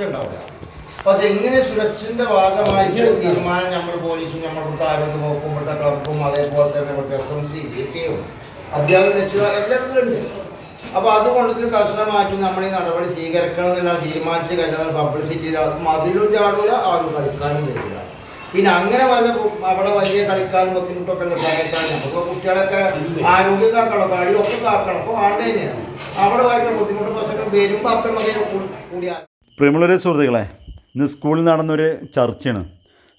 ഉണ്ടാവില്ല. അപ്പൊ അതെങ്ങനെ സുരക്ഷന്റെ ഭാഗമായിട്ട് തീരുമാനം നമ്മൾ പോലീസും നമ്മളിവിടുത്തെ ആരോഗ്യ വകുപ്പും ഇവിടുത്തെ ക്ലബും അതേപോലെ തന്നെ ഇവിടുത്തെ എസ് എം സി ബി കെയും അധ്യാപക രക്ഷിതാക്കൾ എല്ലാത്തിലുണ്ട് അപ്പൊ അതുകൊണ്ട് കർശനമായിട്ട് നമ്മൾ ഈ നടപടി സ്വീകരിക്കണം എന്നുള്ള തീരുമാനിച്ച് കഴിഞ്ഞാൽ പബ്ലിസിറ്റി മതിലും ചാടൂല ആരും കളിക്കാനും വരില്ല. പിന്നെ അങ്ങനെ വല്ല അവിടെ വലിയ കളിക്കാനും ബുദ്ധിമുട്ടൊക്കെ ഉള്ള സമയത്താണ് നമുക്ക് കുട്ടികളൊക്കെ ആരോഗ്യം കാക്കണം കളിയൊക്കെ കാക്കണം? അപ്പോൾ ആണ്ടേനെയാണ് അവിടെ ഭയങ്കര ബുദ്ധിമുട്ട് പ്രശ്നങ്ങൾ വരുമ്പോൾ അപ്പം മകനെ കൂടി പ്രിയമുള്ളവരെ സുഹൃത്തുക്കളെ ഇന്ന് സ്കൂളിൽ നടന്നൊരു ചർച്ചയാണ്.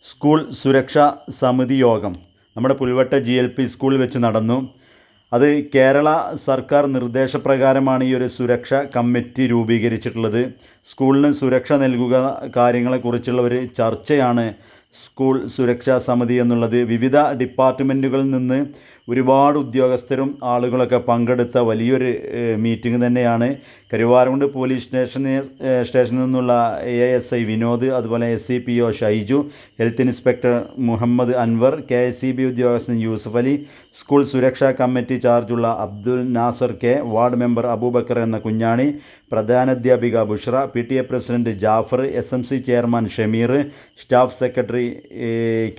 സ്കൂൾ സുരക്ഷാ സമിതി യോഗം. നമ്മുടെ പുൽവട്ട ജി എൽ പി സ്കൂളിൽ വെച്ച് നടന്നു. അത് കേരള സർക്കാർ നിർദ്ദേശപ്രകാരമാണ് ഈ ഒരു സുരക്ഷ കമ്മിറ്റി രൂപീകരിച്ചിട്ടുള്ളത്. സ്കൂളിന് സുരക്ഷ നൽകുക കാര്യങ്ങളെക്കുറിച്ചുള്ള ഒരു ചർച്ചയാണ് സ്കൂൾ സുരക്ഷാ സമിതി എന്നുള്ളത്. വിവിധ ഡിപ്പാർട്ട്മെന്റുകളിൽ നിന്ന് ഒരുപാട് ഉദ്യോഗസ്ഥരും ആളുകളൊക്കെ പങ്കെടുത്ത വലിയൊരു മീറ്റിംഗ് തന്നെയാണ്. കരുവാരകുണ്ട് പോലീസ് സ്റ്റേഷന് ഏഹ് സ്റ്റേഷനിൽ നിന്നുള്ള എ എസ് ഐ വിനോദ് അതുപോലെ S C P O Shaiju health inspector Muhammad Anwar K S C B ഉദ്യോഗസ്ഥൻ യൂസഫ് അലി സ്കൂൾ സുരക്ഷാ കമ്മിറ്റി ചാർജുള്ള Abdul Nasar K ward member Aboobacker എന്ന Kunhani പ്രധാനാധ്യാപിക Bushra P T A president Jafar S M C chairman Shameer staff secretary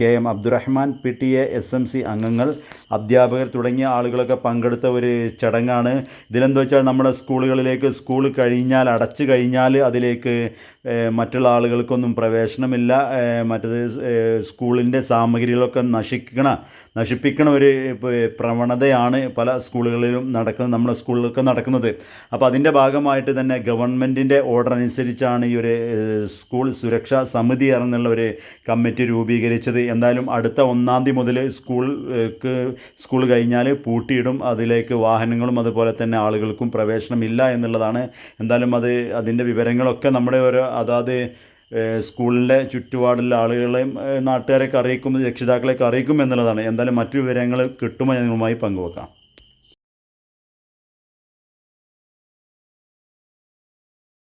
K M Abdurahman P T A S M C അംഗങ്ങൾ അധ്യാപകർ തുടങ്ങിയ ആളുകളൊക്കെ പങ്കെടുത്ത ഒരു ചടങ്ങാണ്. ഇതിലെന്താ വെച്ചാൽ നമ്മുടെ സ്കൂളുകളിലേക്ക് സ്കൂൾ കഴിഞ്ഞാൽ അടച്ചു കഴിഞ്ഞാൽ അതിലേക്ക് മറ്റുള്ള ആളുകൾക്കൊന്നും പ്രവേശനമില്ല. മറ്റത് സ്കൂളിന്റെ സാമഗ്രികളൊക്കെ നശിക്കണ നശിപ്പിക്കണ ഒരു പ്രവണതയാണ് പല സ്കൂളുകളിലും നടക്കുന്നത് നമ്മുടെ സ്കൂളിലൊക്കെ നടക്കുന്നത്. അപ്പോൾ അതിന്റെ ഭാഗമായിട്ട് തന്നെ ഗവൺമെന്റിന്റെ ഓർഡർ അനുസരിച്ചാണ് ഈ ഒരു സ്കൂൾ സുരക്ഷാ സമിതി എന്നുള്ള ഒരു കമ്മിറ്റി രൂപീകരിച്ചത്. എന്തായാലും അടുത്ത ഒന്നാം തീയതി മുതൽ സ്കൂൾക്ക് സ്കൂൾ കഴിഞ്ഞാൽ പൂട്ടിയിടും. അതിലേക്ക് വാഹനങ്ങളും അതുപോലെ തന്നെ ആളുകൾക്കും പ്രവേശനമില്ല എന്നുള്ളതാണ്. എന്തായാലും അത് അതിന്റെ വിവരങ്ങളൊക്കെ നമ്മുടെ ഓരോ അതാത് സ്കൂളിന്റെ ചുറ്റുപാടുള്ള ആളുകളെയും നാട്ടുകാരെയൊക്കെ അറിയിക്കും രക്ഷിതാക്കളെയൊക്കെ അറിയിക്കും എന്നുള്ളതാണ് എന്തായാലും മറ്റു വിവരങ്ങൾ കിട്ടുമ്പോൾ ഞാൻ നിങ്ങളുമായി പങ്കുവെക്കാം.